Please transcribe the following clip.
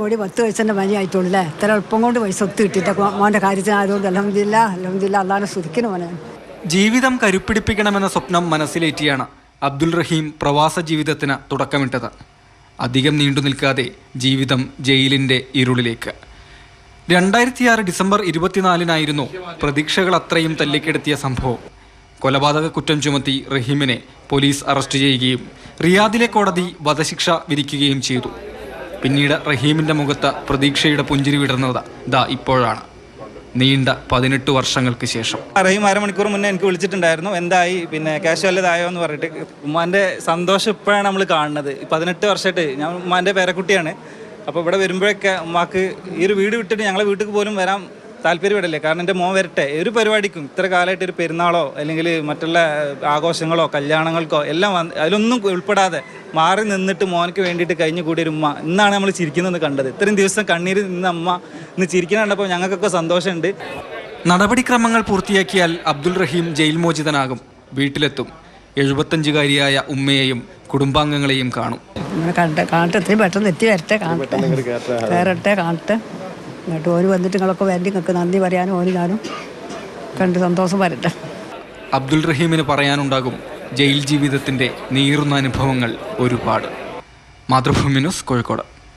കോടി പത്ത് വയസ്സിന്റെ മതി ആയിട്ടുള്ളൂ ഇത്ര എളുപ്പം കൊണ്ട് പൈസ ഒത്തു കിട്ടിയിട്ട് മോന്റെ കാര്യത്തിനായതുകൊണ്ട് അലഹമില്ല അലഹമില്ല അള്ളാഹാനെ സ്തുതിക്കുന്നു മോനെ. ജീവിതം കരുപ്പിടിപ്പിക്കണമെന്ന സ്വപ്നം മനസ്സിലേറ്റിയാണ് അബ്ദുൽ റഹീം പ്രവാസ ജീവിതത്തിന് തുടക്കമിട്ടത്. അധികം നീണ്ടു നിൽക്കാതെ ജീവിതം ജയിലിന്റെ ഇരുളിലേക്ക്. രണ്ടായിരത്തിയാറ് ഡിസംബർ ഇരുപത്തിനാലിനായിരുന്നു പ്രതീക്ഷകൾ അത്രയും തല്ലിക്കെടുത്തിയ സംഭവം. കൊലപാതക കുറ്റം ചുമത്തി റഹീമിനെ പോലീസ് അറസ്റ്റ് ചെയ്യുകയും റിയാദിലെ കോടതി വധശിക്ഷ വിധിക്കുകയും ചെയ്തു. പിന്നീട് റഹീമിന്റെ മുഖത്ത് പ്രതീക്ഷയുടെ പുഞ്ചിരി വിടർന്നത് ദാ ഇപ്പോഴാണ്. നീണ്ട പതിനെട്ട് വർഷങ്ങൾക്ക് ശേഷം. റഹീം അരമണിക്കൂർ മുന്നേ എനിക്ക് വിളിച്ചിട്ടുണ്ടായിരുന്നു. എന്തായി? പിന്നെ ക്യാഷ് വല്ലതായോ എന്ന് പറഞ്ഞിട്ട്. ഉമ്മാന്റെ സന്തോഷം ഇപ്പോഴാണ് നമ്മൾ കാണുന്നത്. പതിനെട്ട് വർഷമായിട്ട് ഞാൻ ഉമ്മാന്റെ പേരക്കുട്ടിയാണ്. അപ്പോൾ ഇവിടെ വരുമ്പോഴൊക്കെ ഉമ്മാക്ക് ഈ ഒരു വീട് വിട്ടിട്ട് ഞങ്ങളെ വീട്ടിൽ പോലും വരാൻ താല്പര്യപ്പെടില്ലേ കാരണം എന്റെ മോൻ വരട്ടെ. ഒരു പരിപാടിക്കും ഇത്ര കാലമായിട്ട് ഒരു പെരുന്നാളോ അല്ലെങ്കിൽ മറ്റുള്ള ആഘോഷങ്ങളോ കല്യാണങ്ങൾക്കോ എല്ലാം അതിലൊന്നും ഉൾപ്പെടാതെ മാറി നിന്നിട്ട് മോനക്ക് വേണ്ടിയിട്ട് കഴിഞ്ഞു കൂടിയൊരു ഉമ്മ. ഇന്നാണ് നമ്മൾ ചിരിക്കുന്നത് കണ്ടത്. ഇത്രയും ദിവസം കണ്ണീര് നിന്ന് അമ്മ ഇന്ന് ചിരിക്കുന്ന കണ്ടപ്പോൾ ഞങ്ങൾക്കൊക്കെ സന്തോഷമുണ്ട്. നടപടിക്രമങ്ങൾ പൂർത്തിയാക്കിയാൽ അബ്ദുൽ റഹീം ജയിൽ മോചിതനാകും. വീട്ടിലെത്തും. എഴുപത്തഞ്ചുകാരിയായ ഉമ്മയെയും കുടുംബാംഗങ്ങളെയും കാണും. കാണട്ടെ എത്രയും പെട്ടെന്ന് എത്തി വരട്ടെ കാണട്ടെ. കയറട്ടെ കാണട്ടെ. എന്നിട്ട് ഓര് വന്നിട്ട് നിങ്ങളൊക്കെ വേണ്ടി നിങ്ങൾക്ക് നന്ദി പറയാനും ഓര് ഞാനും കണ്ട് സന്തോഷം വരട്ടെ. അബ്ദുൽ റഹീമിന് പറയാനുണ്ടാകും ജയിൽ ജീവിതത്തിന്റെ നീറുന്ന അനുഭവങ്ങൾ ഒരുപാട്. മാതൃഭൂമി ന്യൂസ് കോഴിക്കോട്.